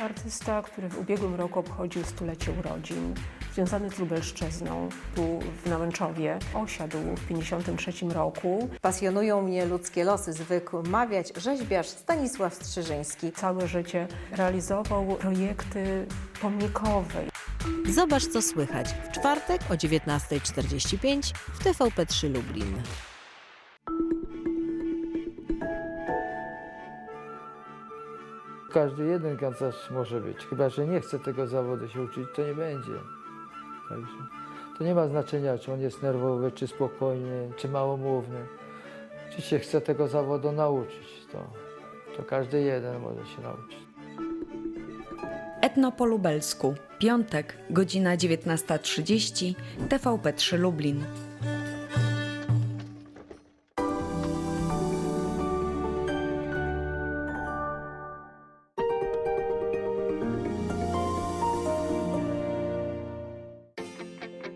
Artysta, który w ubiegłym roku obchodził stulecie urodzin, związany z Lubelszczyzną, tu w Nałęczowie, osiadł w 1953 roku. Pasjonują mnie ludzkie losy, zwykł mawiać rzeźbiarz Stanisław Strzyżyński. Całe życie realizował projekty pomnikowe. Zobacz co słychać w czwartek o 19.45 w TVP3 Lublin. Każdy jeden kanclerz może być, chyba że nie chce tego zawodu się uczyć, to nie będzie. Także to nie ma znaczenia, czy on jest nerwowy, czy spokojny, czy małomówny. Czy się chce tego zawodu nauczyć, to, to każdy jeden może się nauczyć. Etno po lubelsku. Piątek, godzina 19.30, TVP3 Lublin.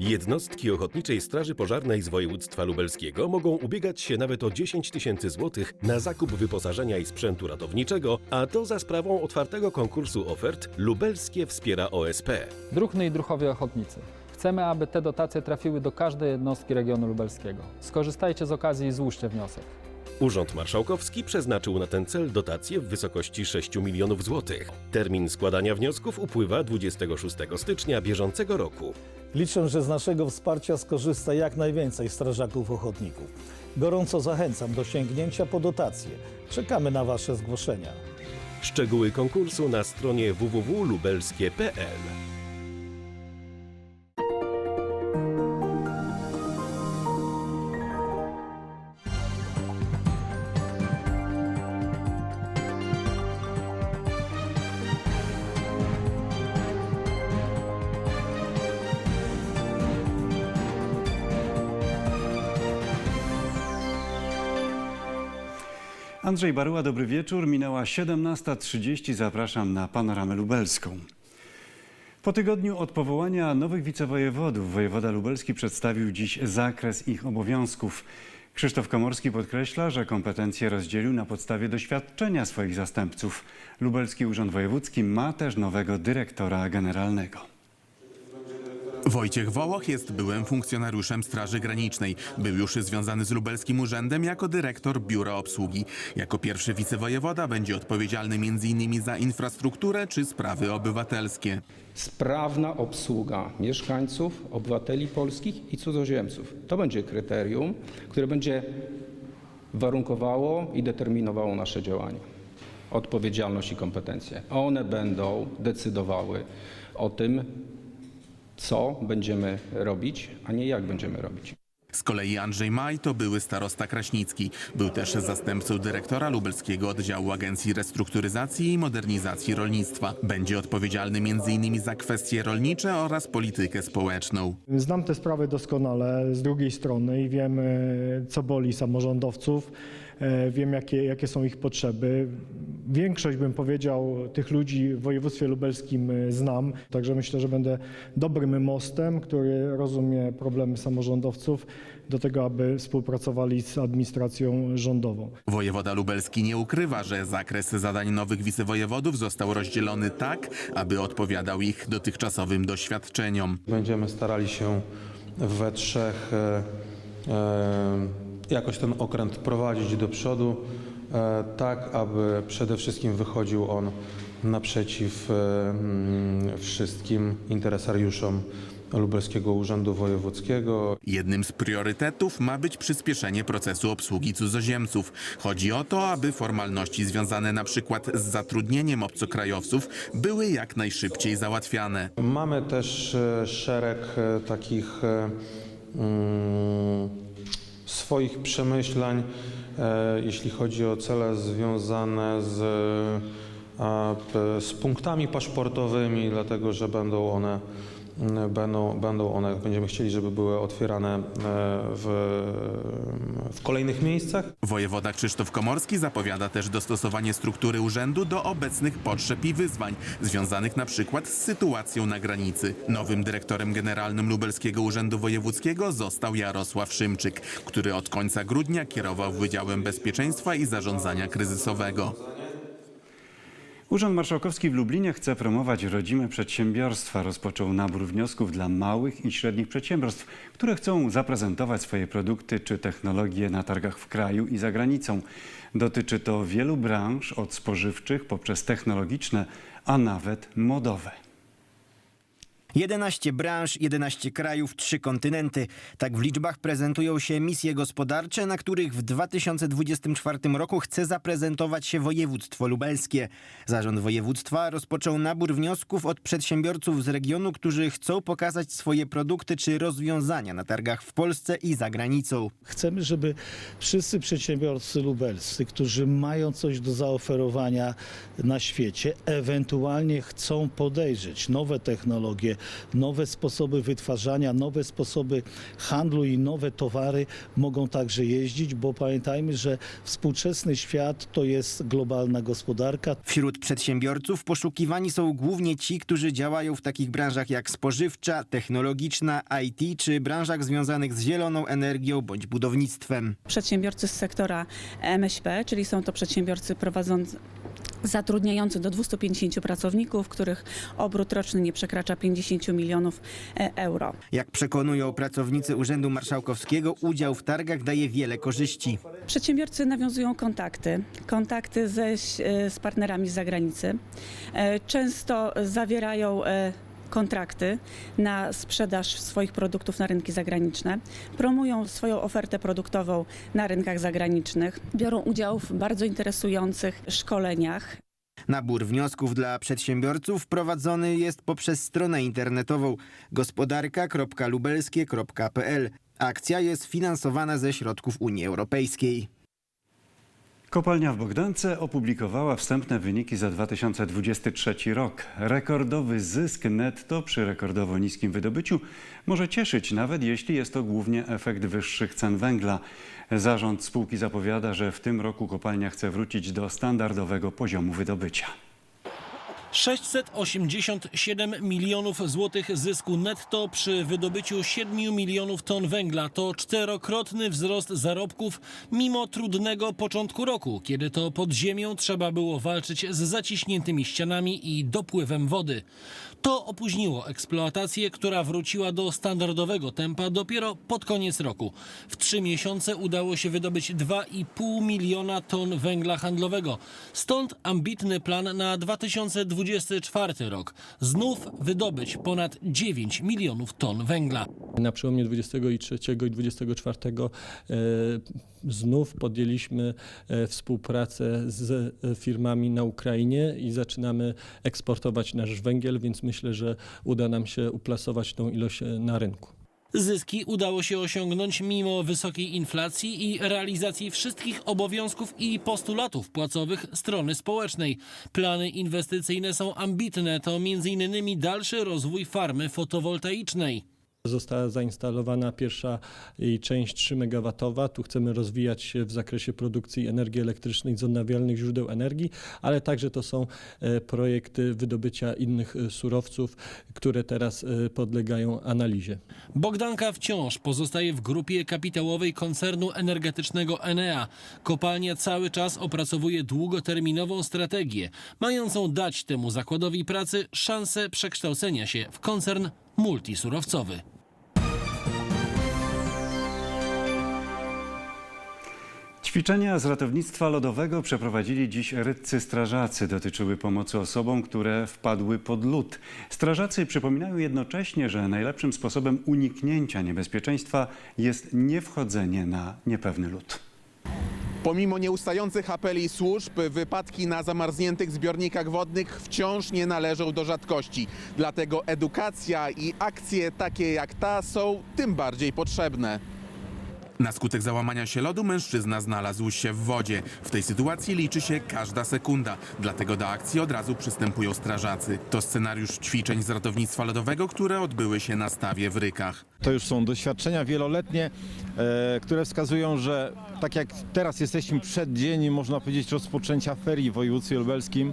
Jednostki Ochotniczej Straży Pożarnej z województwa lubelskiego mogą ubiegać się nawet o 10 tysięcy złotych na zakup wyposażenia i sprzętu ratowniczego, a to za sprawą otwartego konkursu ofert Lubelskie wspiera OSP. Druhny i druhowie ochotnicy. Chcemy, aby te dotacje trafiły do każdej jednostki regionu lubelskiego. Skorzystajcie z okazji i złóżcie wniosek. Urząd Marszałkowski przeznaczył na ten cel dotację w wysokości 6 milionów złotych. Termin składania wniosków upływa 26 stycznia bieżącego roku. Liczę, że z naszego wsparcia skorzysta jak najwięcej strażaków ochotników. Gorąco zachęcam do sięgnięcia po dotacje. Czekamy na Wasze zgłoszenia. Szczegóły konkursu na stronie www.lubelskie.pl Andrzej Baruła, dobry wieczór. Minęła 17.30. Zapraszam na panoramę lubelską. Po tygodniu od powołania nowych wicewojewodów wojewoda lubelski przedstawił dziś zakres ich obowiązków. Krzysztof Komorski podkreśla, że kompetencje rozdzielił na podstawie doświadczenia swoich zastępców. Lubelski Urząd Wojewódzki ma też nowego dyrektora generalnego. Wojciech Wołoch jest byłym funkcjonariuszem Straży Granicznej. Był już związany z lubelskim urzędem jako dyrektor Biura Obsługi. Jako pierwszy wicewojewoda będzie odpowiedzialny m.in. za infrastrukturę czy sprawy obywatelskie. sprawna obsługa mieszkańców, obywateli polskich i cudzoziemców. To będzie kryterium, które będzie warunkowało i determinowało nasze działania. Odpowiedzialność i kompetencje. One będą decydowały o tym, co będziemy robić, a nie jak będziemy robić. Z kolei Andrzej Maj to były starosta Kraśnicki. Był też zastępcą dyrektora lubelskiego oddziału Agencji Restrukturyzacji i Modernizacji Rolnictwa. Będzie odpowiedzialny m.in. za kwestie rolnicze oraz politykę społeczną. Znam te sprawy doskonale z drugiej strony i wiem, co boli samorządowców, wiem, jakie, jakie są ich potrzeby. Większość, bym powiedział, tych ludzi w województwie lubelskim e, znam, także myślę, że będę dobrym mostem, który rozumie problemy samorządowców do tego, aby współpracowali z administracją rządową. Wojewoda lubelski nie ukrywa, że zakres zadań nowych wicewojewodów został rozdzielony tak, aby odpowiadał ich dotychczasowym doświadczeniom. Będziemy starali się we trzech e, e, jakoś ten okręt prowadzić do przodu, e, tak aby przede wszystkim wychodził on naprzeciw e, mm, wszystkim interesariuszom Lubelskiego Urzędu Wojewódzkiego. Jednym z priorytetów ma być przyspieszenie procesu obsługi cudzoziemców. Chodzi o to, aby formalności związane na przykład z zatrudnieniem obcokrajowców były jak najszybciej załatwiane. Mamy też e, szereg takich mm, swoich przemyśleń, e, jeśli chodzi o cele związane z, e, z punktami paszportowymi, dlatego że będą one, będą, będą one, będziemy chcieli, żeby były otwierane e, w, w kolejnych miejscach. Wojewoda Krzysztof Komorski zapowiada też dostosowanie struktury urzędu do obecnych potrzeb i wyzwań, związanych na przykład z sytuacją na granicy. Nowym dyrektorem generalnym Lubelskiego Urzędu Wojewódzkiego został Jarosław Szymczyk, który od końca grudnia kierował Wydziałem Bezpieczeństwa i Zarządzania Kryzysowego. Urząd Marszałkowski w Lublinie chce promować rodzime przedsiębiorstwa. Rozpoczął nabór wniosków dla małych i średnich przedsiębiorstw, które chcą zaprezentować swoje produkty czy technologie na targach w kraju i za granicą. Dotyczy to wielu branż, od spożywczych poprzez technologiczne, a nawet modowe. 11 branż, 11 krajów, 3 kontynenty. Tak w liczbach prezentują się misje gospodarcze, na których w 2024 roku chce zaprezentować się województwo lubelskie. Zarząd województwa rozpoczął nabór wniosków od przedsiębiorców z regionu, którzy chcą pokazać swoje produkty czy rozwiązania na targach w Polsce i za granicą. Chcemy, żeby wszyscy przedsiębiorcy lubelscy, którzy mają coś do zaoferowania na świecie, ewentualnie chcą podejrzeć nowe technologie, nowe sposoby wytwarzania, nowe sposoby handlu i nowe towary, mogą także jeździć, bo pamiętajmy, że współczesny świat to jest globalna gospodarka. Wśród przedsiębiorców poszukiwani są głównie ci, którzy działają w takich branżach jak spożywcza, technologiczna, IT czy branżach związanych z zieloną energią bądź budownictwem. Przedsiębiorcy z sektora MŚP, czyli są to przedsiębiorcy prowadzący zatrudniający do 250 pracowników, których obrót roczny nie przekracza 50 milionów e, euro. Jak przekonują pracownicy Urzędu Marszałkowskiego, udział w targach daje wiele korzyści. Przedsiębiorcy nawiązują kontakty, kontakty ze, e, z partnerami z zagranicy. E, Często zawierają kontrakty na sprzedaż swoich produktów na rynki zagraniczne, promują swoją ofertę produktową na rynkach zagranicznych, biorą udział w bardzo interesujących szkoleniach. Nabór wniosków dla przedsiębiorców prowadzony jest poprzez stronę internetową gospodarka.lubelskie.pl. Akcja jest finansowana ze środków Unii Europejskiej. Kopalnia w Bogdance opublikowała wstępne wyniki za 2023 rok. Rekordowy zysk netto przy rekordowo niskim wydobyciu może cieszyć, nawet jeśli jest to głównie efekt wyższych cen węgla. Zarząd spółki zapowiada, że w tym roku kopalnia chce wrócić do standardowego poziomu wydobycia. 687 milionów złotych zysku netto przy wydobyciu 7 milionów ton węgla. To czterokrotny wzrost zarobków mimo trudnego początku roku, kiedy to pod ziemią trzeba było walczyć z zaciśniętymi ścianami i dopływem wody. To opóźniło eksploatację, która wróciła do standardowego tempa dopiero pod koniec roku. W trzy miesiące udało się wydobyć 2,5 miliona ton węgla handlowego. Stąd ambitny plan na 2024 rok. Znów wydobyć ponad 9 milionów ton węgla. Na przełomie 23 i 24 e, znów podjęliśmy e, współpracę z e, firmami na Ukrainie i zaczynamy eksportować nasz węgiel, więc myślę, że uda nam się uplasować tą ilość e, na rynku. Zyski udało się osiągnąć mimo wysokiej inflacji i realizacji wszystkich obowiązków i postulatów płacowych strony społecznej. Plany inwestycyjne są ambitne, to m.in. dalszy rozwój farmy fotowoltaicznej. Została zainstalowana pierwsza jej część 3 MW. Tu chcemy rozwijać się w zakresie produkcji energii elektrycznej z odnawialnych źródeł energii, ale także to są e, projekty wydobycia innych e, surowców, które teraz e, podlegają analizie. Bogdanka wciąż pozostaje w grupie kapitałowej koncernu energetycznego Enea. Kopalnia cały czas opracowuje długoterminową strategię, mającą dać temu zakładowi pracy szansę przekształcenia się w koncern multisurowcowy. Ćwiczenia z ratownictwa lodowego przeprowadzili dziś rydcy strażacy. Dotyczyły pomocy osobom, które wpadły pod lód. Strażacy przypominają jednocześnie, że najlepszym sposobem uniknięcia niebezpieczeństwa jest niewchodzenie na niepewny lód. Pomimo nieustających apeli służb, wypadki na zamarzniętych zbiornikach wodnych wciąż nie należą do rzadkości. Dlatego edukacja i akcje takie jak ta są tym bardziej potrzebne. Na skutek załamania się lodu mężczyzna znalazł się w wodzie. W tej sytuacji liczy się każda sekunda, dlatego do akcji od razu przystępują strażacy. To scenariusz ćwiczeń z ratownictwa lodowego, które odbyły się na stawie w Rykach. To już są doświadczenia wieloletnie, e, które wskazują, że tak jak teraz jesteśmy przed dzień, można powiedzieć, rozpoczęcia ferii w województwie lubelskim,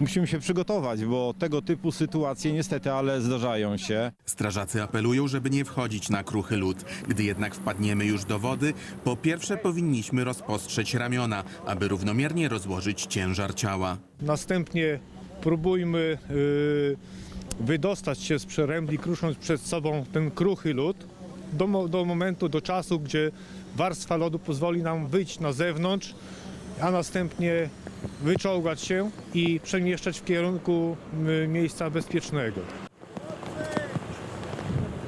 musimy się przygotować, bo tego typu sytuacje niestety, ale zdarzają się. Strażacy apelują, żeby nie wchodzić na kruchy lód. Gdy jednak wpadniemy już do wody, po pierwsze powinniśmy rozpostrzeć ramiona, aby równomiernie rozłożyć ciężar ciała. Następnie próbujmy y, wydostać się z przerębli, krusząc przed sobą ten kruchy lód do, do momentu, do czasu, gdzie warstwa lodu pozwoli nam wyjść na zewnątrz, a następnie wyczołgać się i przemieszczać w kierunku miejsca bezpiecznego.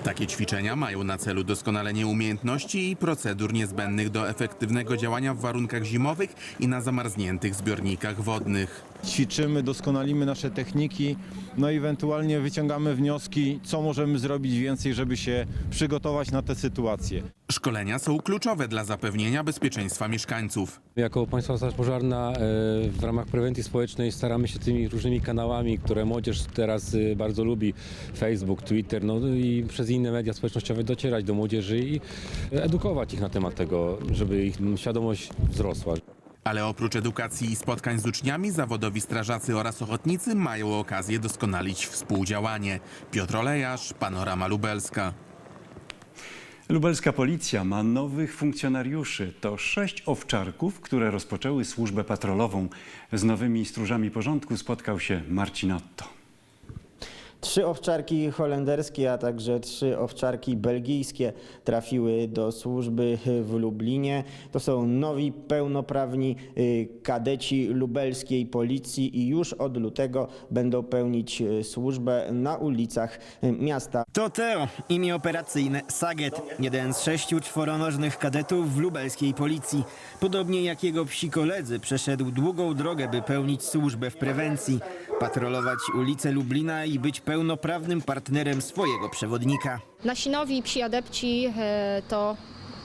Takie ćwiczenia mają na celu doskonalenie umiejętności i procedur niezbędnych do efektywnego działania w warunkach zimowych i na zamarzniętych zbiornikach wodnych. Ćwiczymy, doskonalimy nasze techniki, no i ewentualnie wyciągamy wnioski, co możemy zrobić więcej, żeby się przygotować na te sytuacje. Szkolenia są kluczowe dla zapewnienia bezpieczeństwa mieszkańców. Jako Państwowa Straż Pożarna e, w ramach prewencji społecznej staramy się tymi różnymi kanałami, które młodzież teraz e, bardzo lubi, Facebook, Twitter, no i przez inne media społecznościowe docierać do młodzieży i edukować ich na temat tego, żeby ich świadomość wzrosła. Ale oprócz edukacji i spotkań z uczniami, zawodowi strażacy oraz ochotnicy mają okazję doskonalić współdziałanie. Piotr Olejarz, Panorama Lubelska. Lubelska policja ma nowych funkcjonariuszy. To sześć owczarków, które rozpoczęły służbę patrolową. Z nowymi stróżami porządku spotkał się Marcin Otto. Trzy owczarki holenderskie, a także trzy owczarki belgijskie trafiły do służby w Lublinie. To są nowi, pełnoprawni y, kadeci lubelskiej policji i już od lutego będą pełnić y, służbę na ulicach y, miasta. To Teo, imię operacyjne Saget, jeden z sześciu czworonożnych kadetów w lubelskiej policji. Podobnie jak jego psi koledzy przeszedł długą drogę, by pełnić służbę w prewencji, patrolować ulice Lublina i być pełnoprawnym partnerem swojego przewodnika. Nasi nowi psi adepci e, to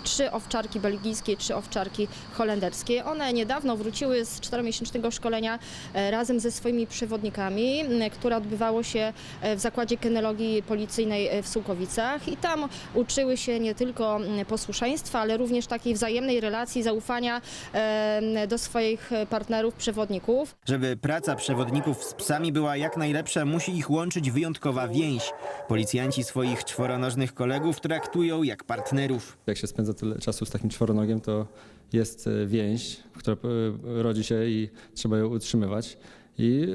trzy owczarki belgijskie, trzy owczarki holenderskie. One niedawno wróciły z czteromiesięcznego szkolenia e, razem ze swoimi przewodnikami, m, które odbywało się e, w Zakładzie Kynologii Policyjnej e, w Sułkowicach i tam uczyły się nie tylko m, posłuszeństwa, ale również takiej wzajemnej relacji, zaufania e, do swoich partnerów, przewodników. Żeby praca przewodników z psami była jak najlepsza, musi ich łączyć wyjątkowa więź. Policjanci swoich czworonożnych kolegów traktują jak partnerów. Jak się spędza tyle czasu z takim czworonogiem, to jest e, więź, która e, rodzi się i trzeba ją utrzymywać. I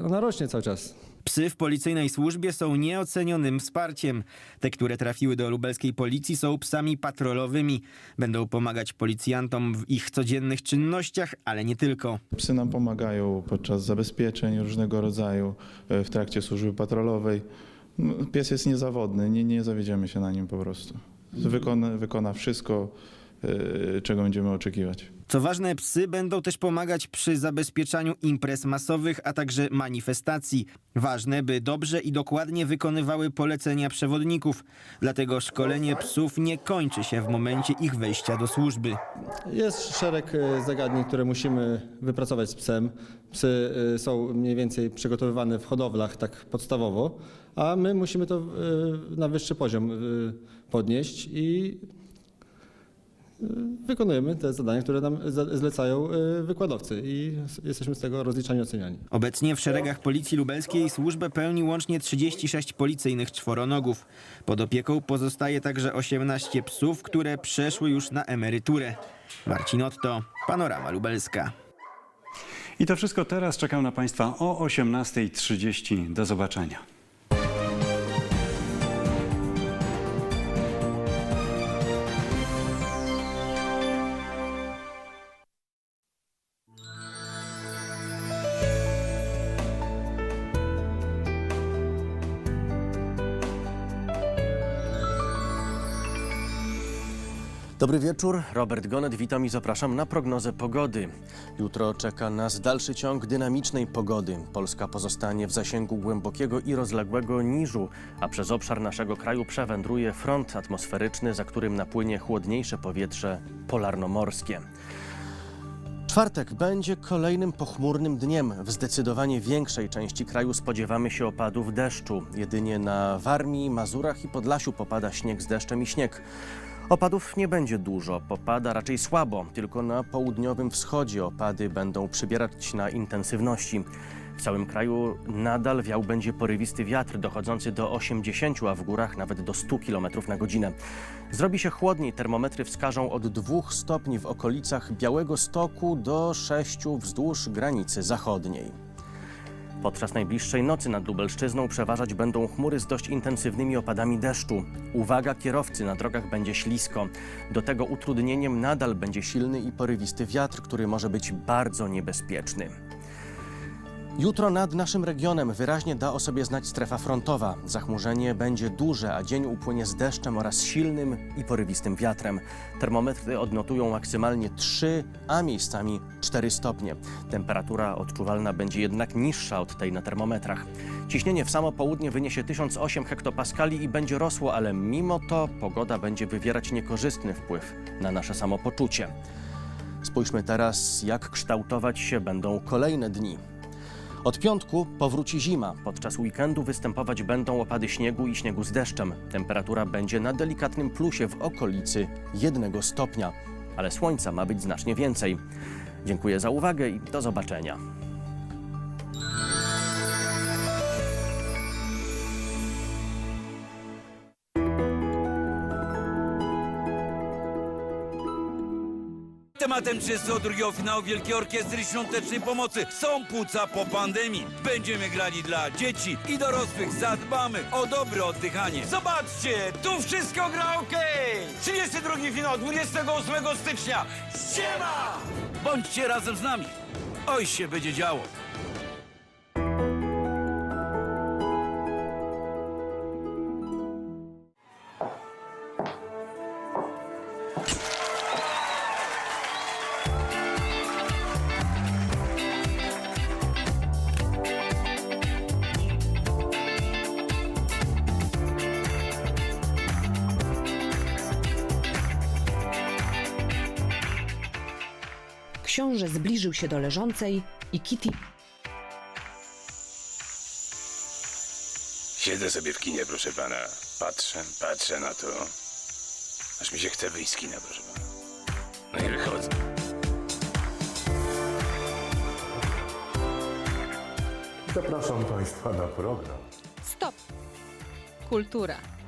e, ona rośnie cały czas. Psy w policyjnej służbie są nieocenionym wsparciem. Te, które trafiły do lubelskiej policji są psami patrolowymi. Będą pomagać policjantom w ich codziennych czynnościach, ale nie tylko. Psy nam pomagają podczas zabezpieczeń różnego rodzaju, w trakcie służby patrolowej. Pies jest niezawodny, nie, nie zawiedziemy się na nim po prostu. Wykona, wykona wszystko, e, czego będziemy oczekiwać. Co ważne, psy będą też pomagać przy zabezpieczaniu imprez masowych, a także manifestacji. Ważne, by dobrze i dokładnie wykonywały polecenia przewodników. Dlatego szkolenie psów nie kończy się w momencie ich wejścia do służby. Jest szereg e, zagadnień, które musimy wypracować z psem. Psy e, są mniej więcej przygotowywane w hodowlach tak podstawowo, a my musimy to e, na wyższy poziom e, podnieść i e, wykonujemy te zadania, które nam zlecają wykładowcy i jesteśmy z tego rozliczani i oceniani. Obecnie w szeregach Policji Lubelskiej służbę pełni łącznie 36 policyjnych czworonogów. Pod opieką pozostaje także 18 psów, które przeszły już na emeryturę. Marcin Otto, Panorama Lubelska. I to wszystko teraz czekam na Państwa o 18.30. Do zobaczenia. Dobry wieczór, Robert Gonet, witam i zapraszam na prognozę pogody. Jutro czeka nas dalszy ciąg dynamicznej pogody. Polska pozostanie w zasięgu głębokiego i rozległego niżu, a przez obszar naszego kraju przewędruje front atmosferyczny, za którym napłynie chłodniejsze powietrze polarnomorskie. Czwartek będzie kolejnym pochmurnym dniem. W zdecydowanie większej części kraju spodziewamy się opadów deszczu. Jedynie na Warmii, Mazurach i Podlasiu popada śnieg z deszczem i śnieg. Opadów nie będzie dużo, popada raczej słabo, tylko na południowym wschodzie opady będą przybierać na intensywności. W całym kraju nadal wiał będzie porywisty wiatr dochodzący do 80, a w górach nawet do 100 km na godzinę. Zrobi się chłodniej, termometry wskażą od 2 stopni w okolicach Białego Stoku do 6 wzdłuż granicy zachodniej. Podczas najbliższej nocy nad Lubelszczyzną przeważać będą chmury z dość intensywnymi opadami deszczu. Uwaga kierowcy, na drogach będzie ślisko. Do tego utrudnieniem nadal będzie silny i porywisty wiatr, który może być bardzo niebezpieczny. Jutro nad naszym regionem wyraźnie da o sobie znać strefa frontowa. Zachmurzenie będzie duże, a dzień upłynie z deszczem oraz silnym i porywistym wiatrem. Termometry odnotują maksymalnie 3, a miejscami 4 stopnie. Temperatura odczuwalna będzie jednak niższa od tej na termometrach. Ciśnienie w samo południe wyniesie 1008 hektopaskali i będzie rosło, ale mimo to pogoda będzie wywierać niekorzystny wpływ na nasze samopoczucie. Spójrzmy teraz, jak kształtować się będą kolejne dni. Od piątku powróci zima. Podczas weekendu występować będą opady śniegu i śniegu z deszczem. Temperatura będzie na delikatnym plusie w okolicy 1 stopnia, ale słońca ma być znacznie więcej. Dziękuję za uwagę i do zobaczenia. Tematem 32 finału Wielkiej Orkiestry Świątecznej Pomocy są płuca po pandemii. Będziemy grali dla dzieci i dorosłych. Zadbamy o dobre oddychanie. Zobaczcie, tu wszystko gra ok. 32 finał 28 stycznia. Ściema! Bądźcie razem z nami. Oj się będzie działo. Zbliżył się do leżącej i Kitty Siedzę sobie w kinie, proszę pana. Patrzę, patrzę na to. Aż mi się chce wyjść z kina, proszę pana. No i wychodzę. Zapraszam Państwa na program. Stop. Kultura.